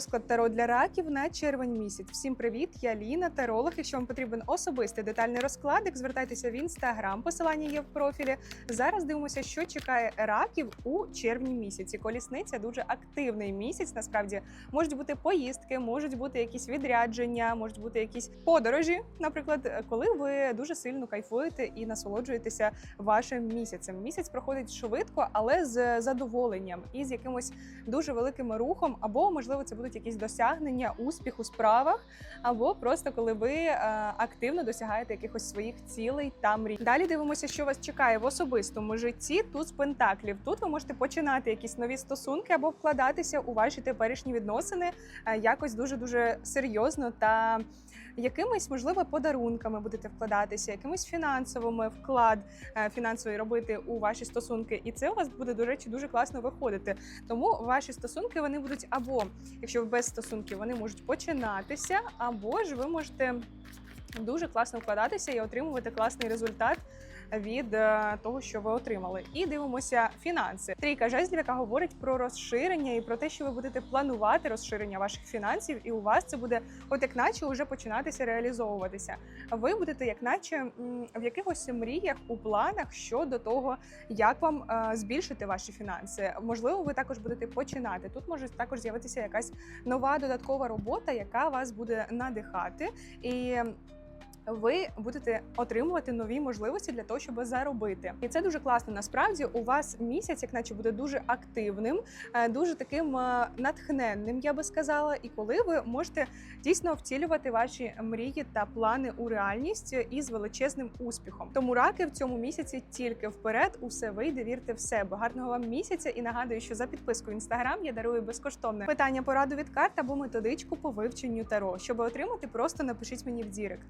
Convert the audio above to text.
Розклад таро для раків на червень місяць. Всім привіт! Я Ліна, таролог. Якщо вам потрібен особистий детальний розкладик, звертайтеся в інстаграм. Посилання є в профілі. Зараз дивимося, що чекає раків у червні місяці. Колісниця дуже активний місяць. Насправді можуть бути поїздки, можуть бути якісь відрядження, можуть бути якісь подорожі. Наприклад, коли ви дуже сильно кайфуєте і насолоджуєтеся вашим місяцем. Місяць проходить швидко, але з задоволенням і з якимось дуже великим рухом, або можливо це будуть якісь досягнення, успіх у справах, або просто коли ви е, активно досягаєте якихось своїх цілей та мрій. Далі дивимося, що вас чекає в особистому житті. Тут з пентаклів. Тут ви можете починати якісь нові стосунки або вкладатися у ваші теперішні відносини е, якось дуже дуже серйозно та якимись можливо подарунками будете вкладатися, якимись фінансовими вклад е, фінансовий робити у ваші стосунки, і це у вас буде до речі дуже класно виходити. Тому ваші стосунки вони будуть або якщо без стосунків, вони можуть починатися, або ж ви можете дуже класно вкладатися і отримувати класний результат від е, того, що ви отримали. І дивимося фінанси. Трійка жезлів, яка говорить про розширення і про те, що ви будете планувати розширення ваших фінансів, і у вас це буде, от як наче, вже починатися реалізовуватися. Ви будете, як наче, в якихось мріях у планах щодо того, як вам е, збільшити ваші фінанси. Можливо, ви також будете починати. Тут може також з'явитися якась нова додаткова робота, яка вас буде надихати і. Ви будете отримувати нові можливості для того, щоб заробити, і це дуже класно. Насправді у вас місяць, як наче буде дуже активним, е, дуже таким е, натхненним, я би сказала. І коли ви можете дійсно втілювати ваші мрії та плани у реальність із величезним успіхом. Тому раки в цьому місяці тільки вперед, усе вийде, вірте в себе. Гарного вам місяця і нагадую, що за підписку інстаграм я дарую безкоштовне питання пораду від карт або методичку по вивченню таро. Щоб отримати, просто напишіть мені в Дірект.